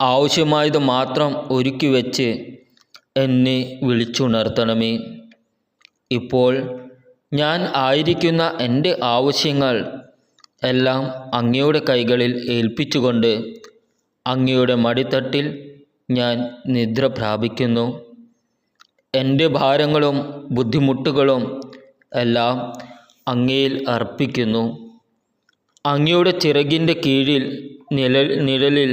ആവശ്യമായത് മാത്രം ഒരുക്കി വെച്ച് എന്നെ വിളിച്ചുണർത്തണമേ. ഇപ്പോൾ ഞാൻ ആയിരിക്കുന്ന എന്റെ ആവശ്യങ്ങൾ എല്ലാം അങ്ങയുടെ കൈകളിൽ ഏൽപ്പിച്ചുകൊണ്ട് അങ്ങയുടെ മടിത്തട്ടിൽ ഞാൻ നിദ്ര പ്രാപിക്കുന്നു. എന്റെ ഭാരങ്ങളും ബുദ്ധിമുട്ടുകളും എല്ലാം അങ്ങയിൽ അർപ്പിക്കുന്നു. അങ്ങയുടെ ചിറകിന്റെ കീഴിൽ നിഴൽ നിഴലിൽ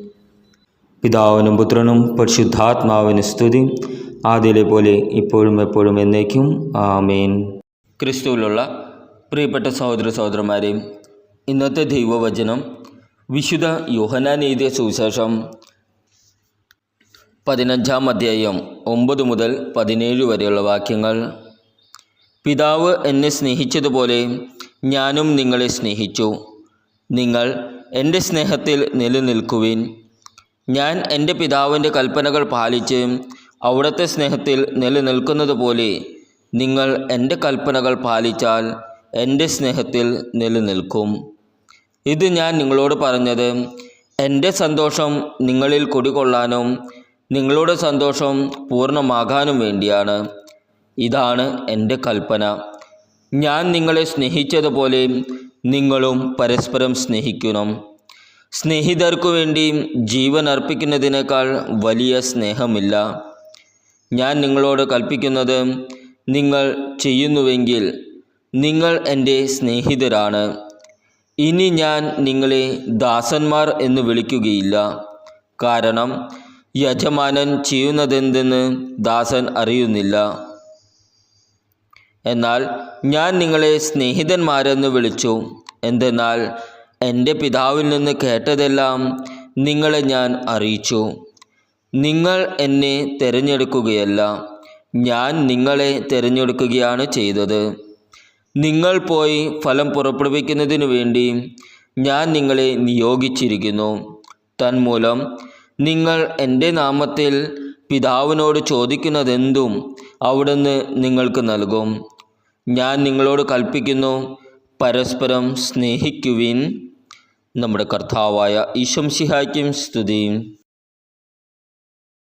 പിതാവിനും പുത്രനും പരിശുദ്ധാത്മാവിന് സ്തുതി. ആദ്യയിലെ പോലെ ഇപ്പോഴും എപ്പോഴും എന്നേക്കും. ആമേൻ. ക്രിസ്തുവിലുള്ള പ്രിയപ്പെട്ട സഹോദര സഹോദരന്മാരെ ഇന്നത്തെ ദൈവവചനം വിശുദ്ധ യോഹനാൻ എഴുതിയ സുവിശേഷം പതിനഞ്ചാം അധ്യായം ഒമ്പത് മുതൽ പതിനേഴ് വരെയുള്ള വാക്യങ്ങൾ. പിതാവ് എന്നെ സ്നേഹിച്ചതുപോലെ ഞാനും നിങ്ങളെ സ്നേഹിച്ചു. നിങ്ങൾ എന്റെ സ്നേഹത്തിൽ നിലനിൽക്കുവിൻ. ഞാൻ എന്റെ പിതാവിന്റെ കൽപ്പനകൾ പാലിച്ച് അവിടുത്തെ സ്നേഹത്തിൽ നിലനിൽക്കുന്നത് പോലെ നിങ്ങൾ എന്റെ കൽപ്പനകൾ പാലിച്ചാൽ എന്റെ സ്നേഹത്തിൽ നിലനിൽക്കും. ഇത് ഞാൻ നിങ്ങളോട് പറഞ്ഞത് എന്റെ സന്തോഷം നിങ്ങളിൽ കുടികൊള്ളാനും നിങ്ങളുടെ സന്തോഷം പൂർണമാകാനും വേണ്ടിയാണ്. ഇതാണ് എന്റെ കൽപ്പന. ഞാൻ നിങ്ങളെ സ്നേഹിച്ചതുപോലെ നിങ്ങളും പരസ്പരം സ്നേഹിക്കണം. സ്നേഹിതർക്കു വേണ്ടി ജീവൻ അർപ്പിക്കുന്നതിനേക്കാൾ വലിയ സ്നേഹമില്ല. ഞാൻ നിങ്ങളോട് കൽപ്പിക്കുന്നത് നിങ്ങൾ ചെയ്യുന്നുവെങ്കിൽ നിങ്ങൾ എന്റെ സ്നേഹിതരാണ്. ഇനി ഞാൻ നിങ്ങളെ ദാസന്മാർ എന്ന് വിളിക്കുകയില്ല. കാരണം യജമാനൻ ചെയ്യുന്നതെന്തെന്ന് ദാസൻ അറിയുന്നില്ല. എന്നാൽ ഞാൻ നിങ്ങളെ സ്നേഹിതന്മാരെന്ന് വിളിച്ചു. എന്തെന്നാൽ എന്റെ പിതാവിൽ നിന്ന് കേട്ടതെല്ലാം നിങ്ങളെ ഞാൻ അറിയിച്ചു. നിങ്ങൾ എന്നെ തിരഞ്ഞെടുക്കുകയല്ല. ഞാൻ നിങ്ങളെ തിരഞ്ഞെടുക്കുകയാണ് ചെയ്തത്. നിങ്ങൾ പോയി ഫലം പുറപ്പെടുവിക്കുന്നതിനു വേണ്ടി ഞാൻ നിങ്ങളെ നിയോഗിച്ചിരിക്കുന്നു. തന്മൂലം നിങ്ങൾ എന്റെ നാമത്തിൽ പിതാവിനോട് ചോദിക്കുന്നതെന്തും അവിടുന്ന് നിങ്ങൾക്ക് നൽകും. ഞാൻ നിങ്ങളോട് കൽപ്പിക്കുന്നു പരസ്പരം സ്നേഹിക്കുവിൻ. നമ്മുടെ കർത്താവായ ഈശംസിഹായ്ക്കും സ്തുതിയും.